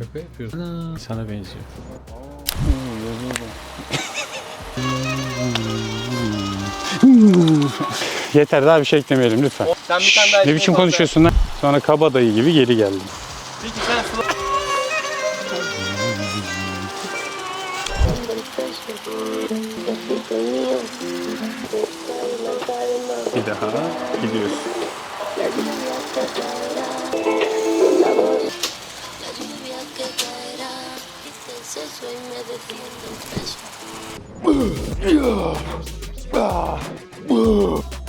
Şaka yapıyorsun. Ana, sana benziyor. Yeter daha bir şey eklemeyelim lütfen. Sen bir tane daha Ne biçim konuşuyorsun lan? Sonra kabadayı gibi geri geldin. Peki sen sıla... Bir daha gidiyorsun. That's why I'm never the.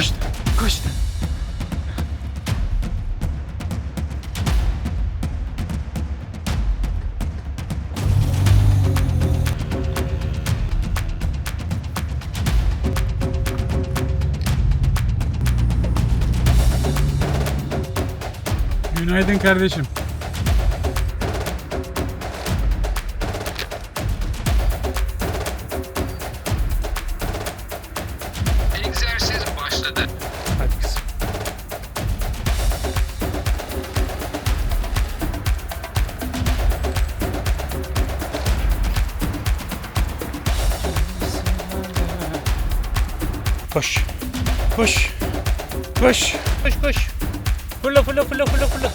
Koştu, koştu. Günaydın kardeşim. Koş. Koş. Koş. Koş koş. Fırla fırla fırla fırla fırla.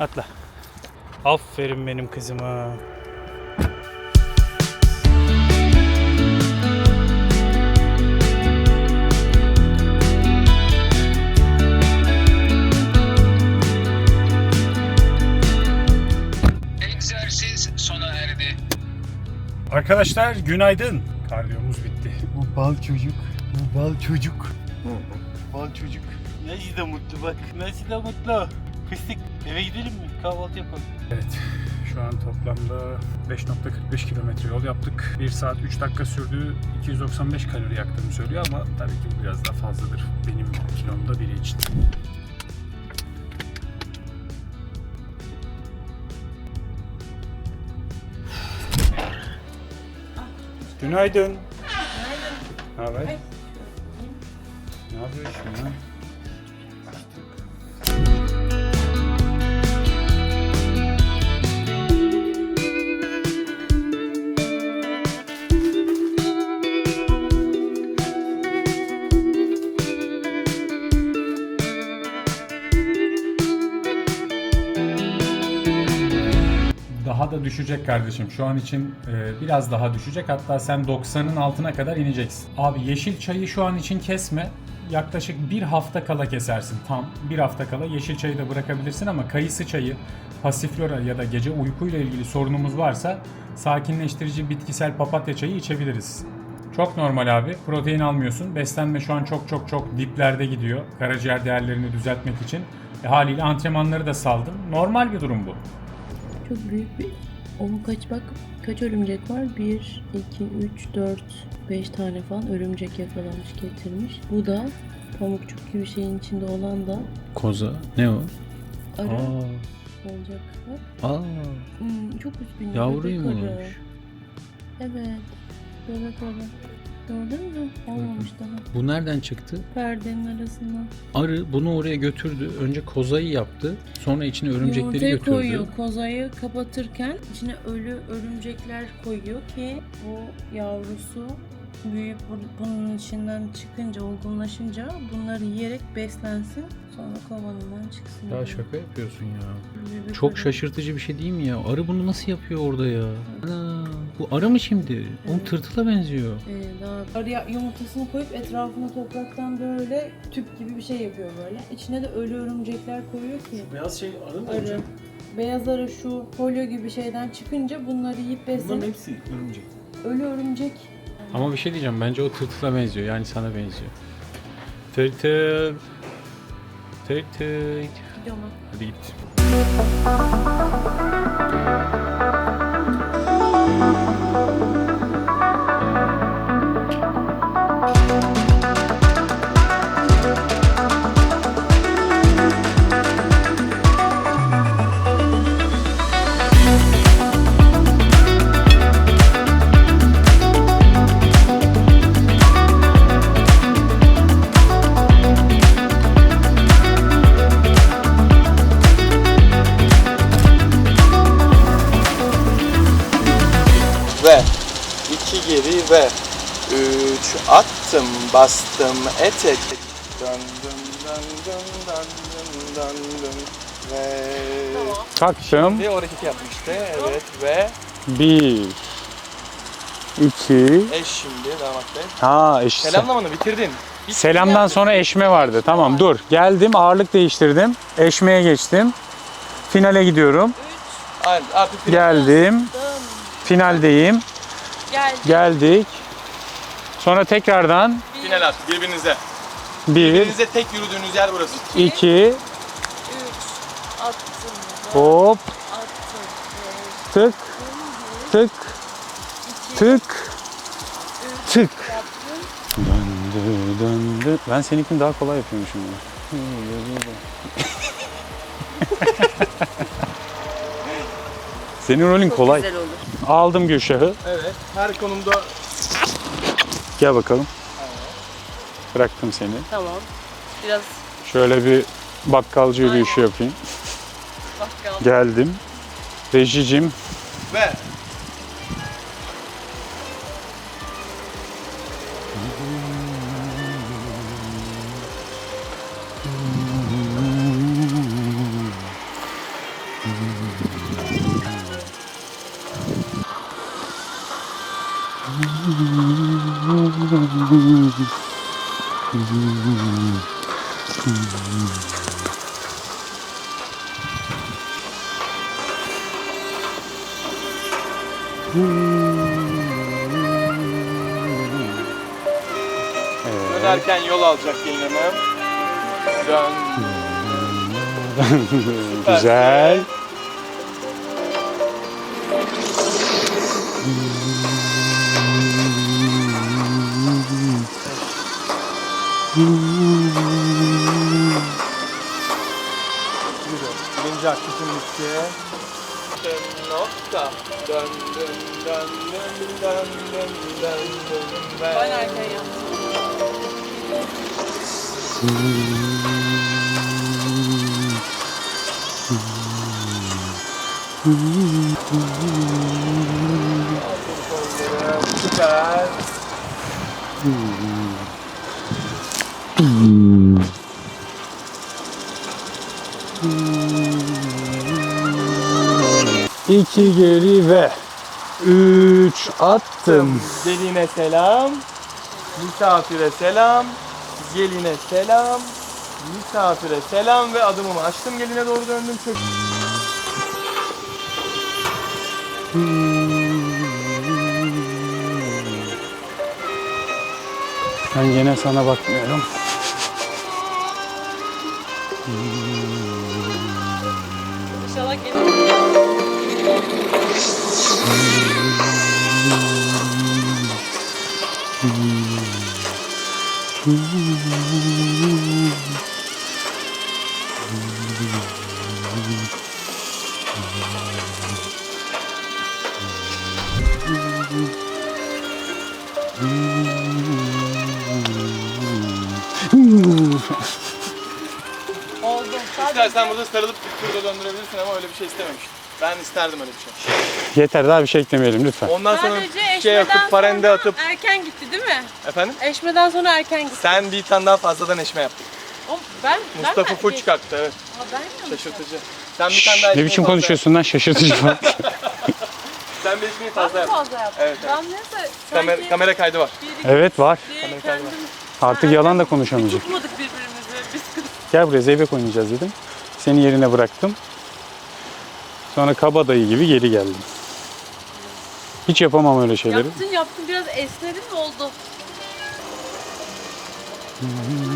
Atla. Aferin benim kızıma. Arkadaşlar günaydın. Kardiyomuz bitti. Bu bal çocuk. Bu bal çocuk. Bal çocuk. Nasıl da mutlu bak. Nasıl da mutlu. Fıstık eve gidelim mi? Kahvaltı yapalım. Evet. Şu an toplamda 5.45 kilometre yol yaptık. 1 saat 3 dakika sürdü. 295 kalori yaktığımı söylüyor ama tabii ki bu biraz daha fazladır benim kilomda biri için. Günaydın. Ne haber? Ne yapıyorsun lan? Daha da düşecek kardeşim. Şu an için e, biraz daha düşecek. Hatta sen 90'ın altına kadar ineceksin. Abi yeşil çayı şu an için kesme. Yaklaşık bir hafta kala kesersin tam. Bir hafta kala yeşil çayı da bırakabilirsin ama kayısı çayı, pasiflora ya da gece uykuyla ilgili sorunumuz varsa sakinleştirici bitkisel papatya çayı içebiliriz. Çok normal abi. Protein almıyorsun. Beslenme şu an çok çok çok diplerde gidiyor. Karaciğer değerlerini düzeltmek için. E, haliyle antrenmanları da saldın. Normal bir durum bu. Çok büyük bir... O kaç bak kaç örümcek var? 1, 2, 3, 4, 5 tane falan örümcek yakalamış getirmiş. Bu da pamukçuk gibi şeyin içinde olan da Koza. Ne o? arı Aa. olacak. Bak. Aa. Hmm, çok üzgünüm. Yavruymuş. bebek. Evet. Bebek arı. Gördün mü? Olmamış daha. Bu nereden çıktı? Perdenin arasından. Arı bunu oraya götürdü. Önce kozayı yaptı. Sonra içine örümcekleri Yumurtayı götürdü. koyuyor. Kozayı kapatırken içine ölü örümcekler koyuyor ki o yavrusu büyüyüp bu- bunun içinden çıkınca, olgunlaşınca bunları yiyerek beslensin. Sonra kovanından çıksın. Ya şaka yapıyorsun ya. Bir Çok proje. şaşırtıcı bir şey değil mi ya? Arı bunu nasıl yapıyor orada ya? Ana, bu arı mı şimdi? Evet. tırtıla benziyor. Ee, daha arıya yumurtasını koyup etrafına topraktan böyle tüp gibi bir şey yapıyor böyle. İçine de ölü örümcekler koyuyor ki. Beyaz şey arı mı Arı. Beyaz arı şu folyo gibi şeyden çıkınca bunları yiyip Bunların beslenip hepsi örümcek. ölü örümcek Ama bir şey diyeceğim. Bence o tırtıla benziyor. Yani sana benziyor. Tırtıl. Tırtıl. gidiyor mu? Hadi git. Üç attım bastım etek döndüm döndüm döndüm döndüm ve Taktım. bir o hareketi yapmıştı evet ve Bir. iki. eş şimdi damat bey Ha eş. selamlamanı bitirdin Bitti Selamdan yaptın. sonra eşme vardı. Tamam dur. Geldim ağırlık değiştirdim. Eşmeye geçtim. Finale gidiyorum. Aynen, artık bir- Geldim. Finaldeyim. Geldik. Sonra tekrardan final artık birbirinize bir, birbirinize tek yürüdüğünüz yer burası iki, attım hop, attım tık, tık, tık, tık. Döndü, döndü. Ben seninkini daha kolay yapıyormuşum ya. Senin rolün kolay. güzel olur. Aldım Gülşah'ı. evet her konumda Gel bakalım. Bıraktım seni. Tamam. Biraz Şöyle bir bakkalcı yürüyüşü yapayım. bakkal. Geldim. Rejicim. ve dönerken yol alacak gelin hanım dön. Güzel. Birinci aktifim bitti. Nokta. Döndüm, döndüm, döndüm, döndüm. Ben erken yaptım. Süper. İki geri ve üç attım. Geline selam. Misafire selam. Geline selam. Misafire selam ve adımımı açtım geline doğru döndüm. Çok Ben yine sana bakmıyorum. İnşallah gelir. İstersen burada sarılıp turda döndürebilirsin ama öyle bir şey istememiştim. Ben isterdim öyle bir şey. Yeter daha bir şey eklemeyelim lütfen. Ondan sonra Sadece Türkiye'ye Eşmeden parende sonra atıp Erken gitti değil mi? efendim Eşmeden sonra erken gitti. sen bir tane daha fazladan eşme yaptın. O, ben, Mustafa ben mi? Fuç kalktı evet. Ha, ben mi? Şaşırtıcı. Sen bir tane daha Ne eşmeyi biçim fazla konuşuyorsun lan şaşırtıcı falan. Sen bir eşmeyi Ben fazla mi yap. fazla yaptım? Evet, evet. Ben neyse Kamera, sanki kamera kaydı var. evet var. var. kendim Artık yalan da konuşamayacak. tutmadık birbirimizi. Biz kız Gel buraya zeybek oynayacağız dedim. Seni yerine bıraktım. Sonra kabadayı gibi geri geldim. Hiç yapamam öyle şeyleri. yaptın yaptın biraz esnedin mi oldu?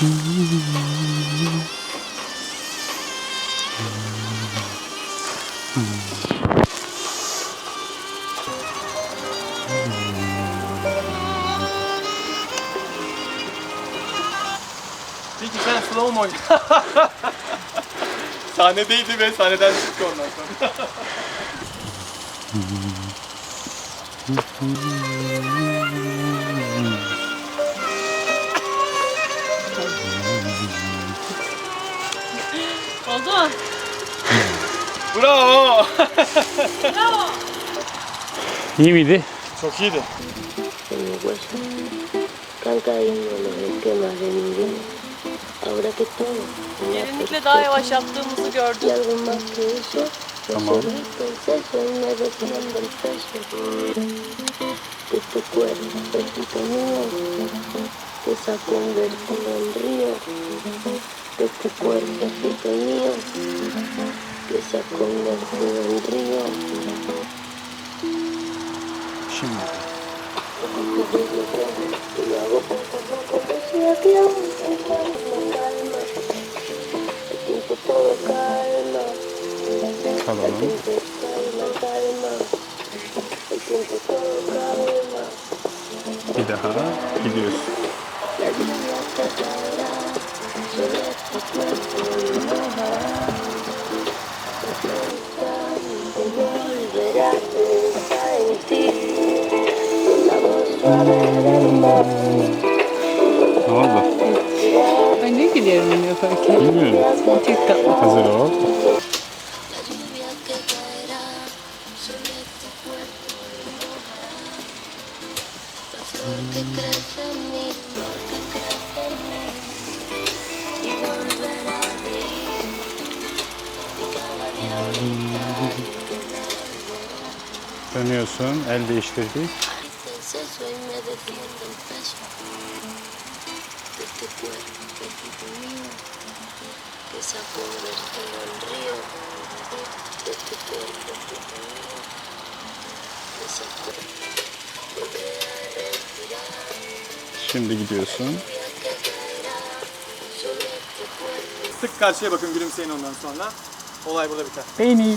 Peki sen slow mo Sahnedeydi ve sahneden çıktı ondan sonra. Bravo. Bravo. İyi miydi? Çok iyiydi. en mi hueso. Están cayendo los esquemas de mi vida. Ahora que todo está Derinlikle daha yavaş yaptığımızı y gördüm. algo más que eso, Tamam. soy el seso y me defiendo el peso de tu cuerpo, pepito mío, que se ha convertido en río, de tu cuerpo, pepito mío, que se ha convertido en río. Şimdi. Kalalım. Bir daha gidiyorsun. Respirar, Şimdi gidiyorsun. Sık karşıya bakın gülümseyin ondan sonra. Olay burada biter. Beni.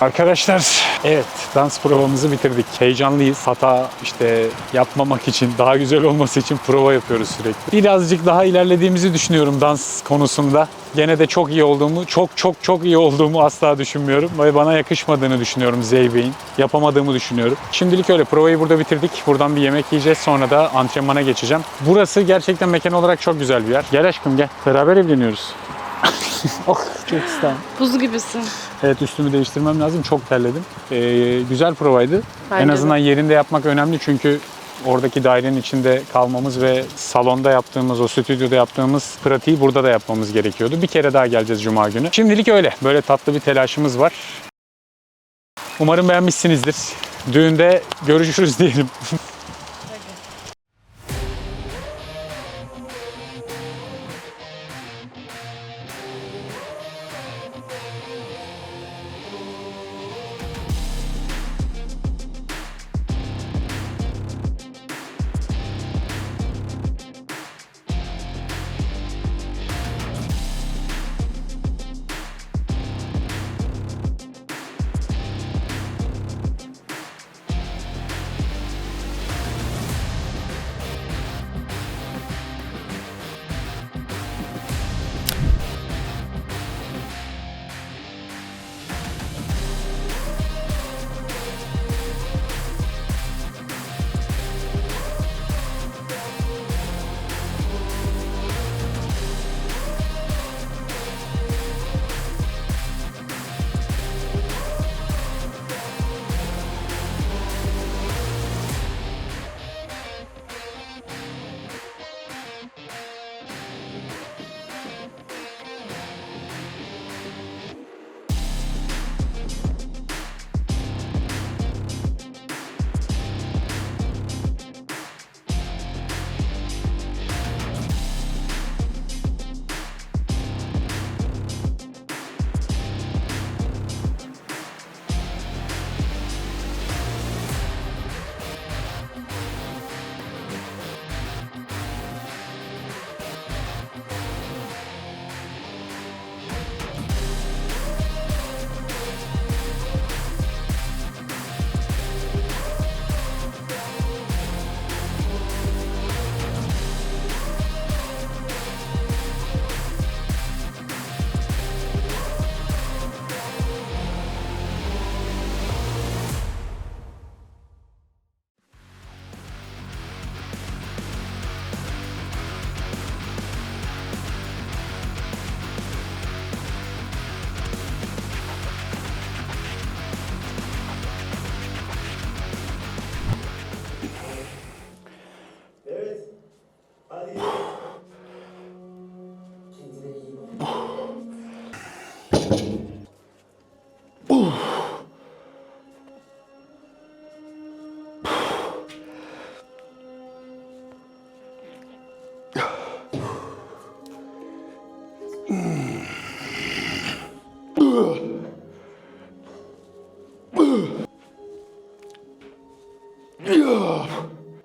Arkadaşlar evet dans provamızı bitirdik. Heyecanlıyız. Hata işte yapmamak için, daha güzel olması için prova yapıyoruz sürekli. Birazcık daha ilerlediğimizi düşünüyorum dans konusunda. Gene de çok iyi olduğumu, çok çok çok iyi olduğumu asla düşünmüyorum. Ve bana yakışmadığını düşünüyorum Zeybek'in. Yapamadığımı düşünüyorum. Şimdilik öyle provayı burada bitirdik. Buradan bir yemek yiyeceğiz. Sonra da antrenmana geçeceğim. Burası gerçekten mekan olarak çok güzel bir yer. Gel aşkım gel. Beraber evleniyoruz. oh çok istem. Buz gibisin. Evet üstümü değiştirmem lazım. Çok terledim. Ee, güzel provaydı. Bence en de. azından yerinde yapmak önemli çünkü oradaki dairenin içinde kalmamız ve salonda yaptığımız, o stüdyoda yaptığımız pratiği burada da yapmamız gerekiyordu. Bir kere daha geleceğiz Cuma günü. Şimdilik öyle. Böyle tatlı bir telaşımız var. Umarım beğenmişsinizdir. Düğünde görüşürüz diyelim.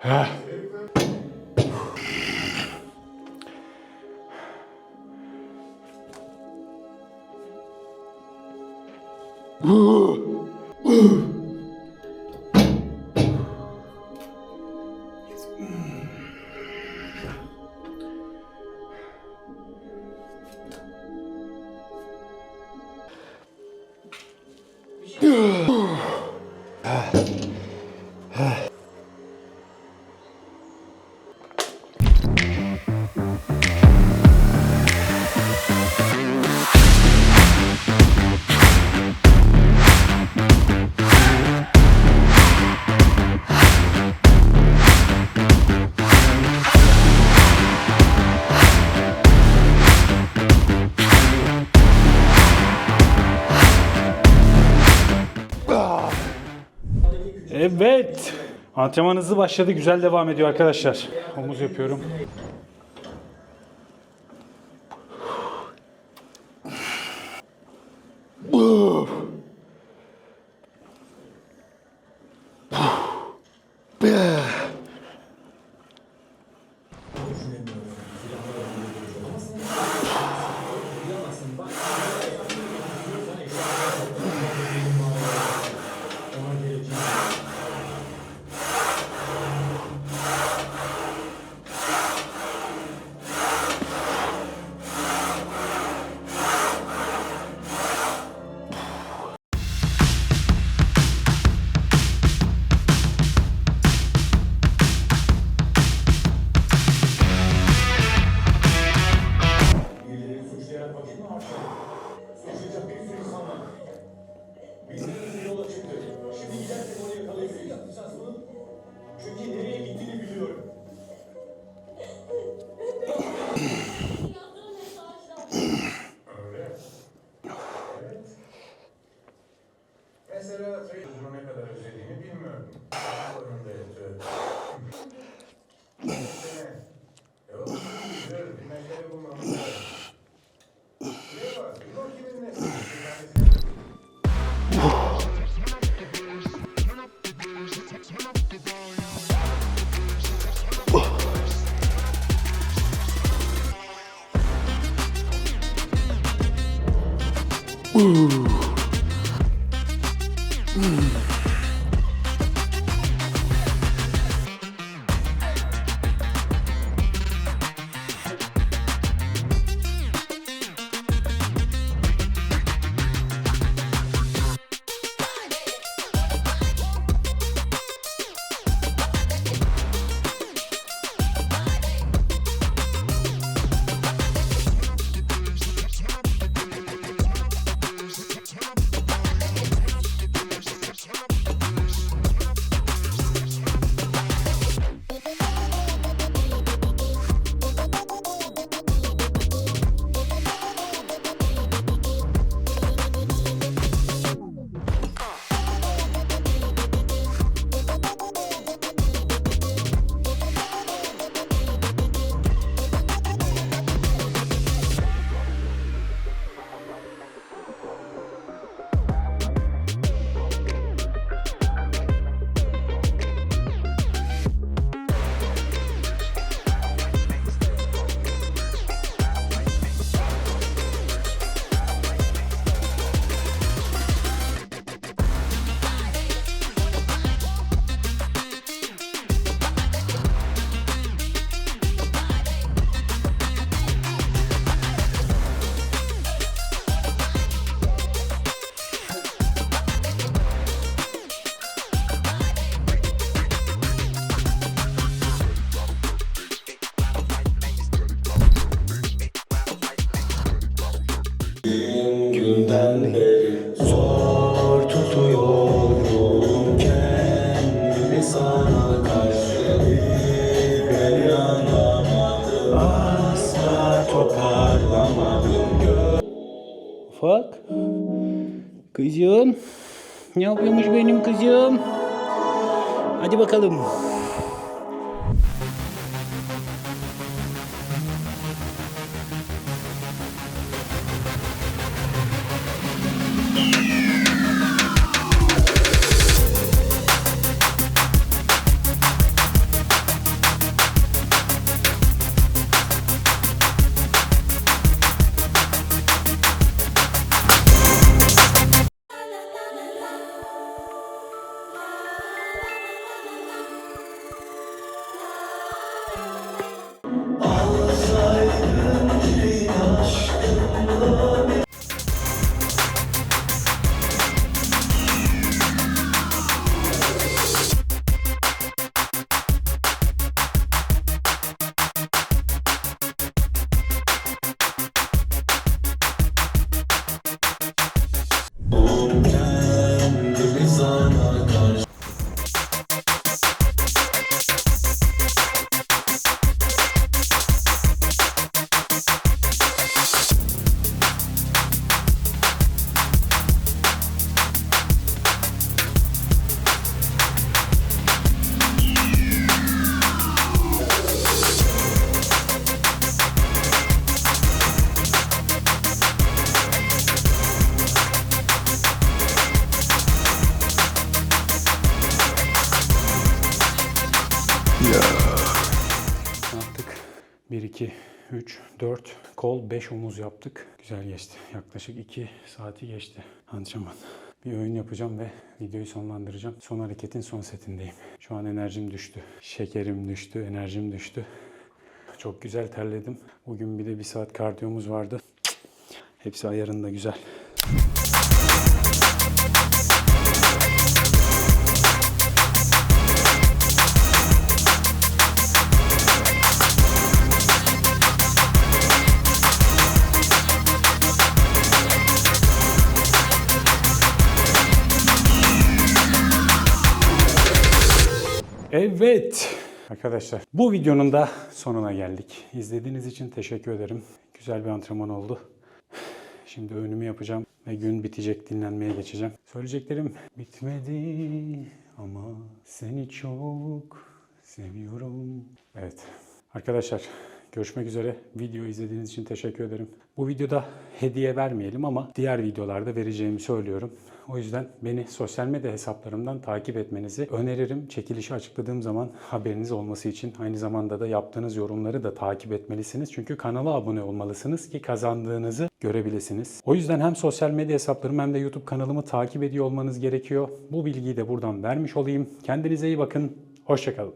Ah. Evet. Antrenman hızlı başladı. Güzel devam ediyor arkadaşlar. Omuz yapıyorum. Mesela Kızım. Ne yapıyormuş benim kızım? Hadi bakalım. Ya. Yaptık. 1, 2, 3, 4 kol, 5 omuz yaptık. Güzel geçti. Yaklaşık 2 saati geçti antrenman. Bir oyun yapacağım ve videoyu sonlandıracağım. Son hareketin son setindeyim. Şu an enerjim düştü. Şekerim düştü, enerjim düştü. Çok güzel terledim. Bugün bir de bir saat kardiyomuz vardı. Hepsi ayarında güzel. Evet. Arkadaşlar bu videonun da sonuna geldik. İzlediğiniz için teşekkür ederim. Güzel bir antrenman oldu. Şimdi önümü yapacağım ve gün bitecek dinlenmeye geçeceğim. Söyleyeceklerim bitmedi ama seni çok seviyorum. Evet. Arkadaşlar görüşmek üzere. Video izlediğiniz için teşekkür ederim. Bu videoda hediye vermeyelim ama diğer videolarda vereceğimi söylüyorum. O yüzden beni sosyal medya hesaplarımdan takip etmenizi öneririm. Çekilişi açıkladığım zaman haberiniz olması için aynı zamanda da yaptığınız yorumları da takip etmelisiniz. Çünkü kanala abone olmalısınız ki kazandığınızı görebilirsiniz. O yüzden hem sosyal medya hesaplarımı hem de YouTube kanalımı takip ediyor olmanız gerekiyor. Bu bilgiyi de buradan vermiş olayım. Kendinize iyi bakın. Hoşçakalın.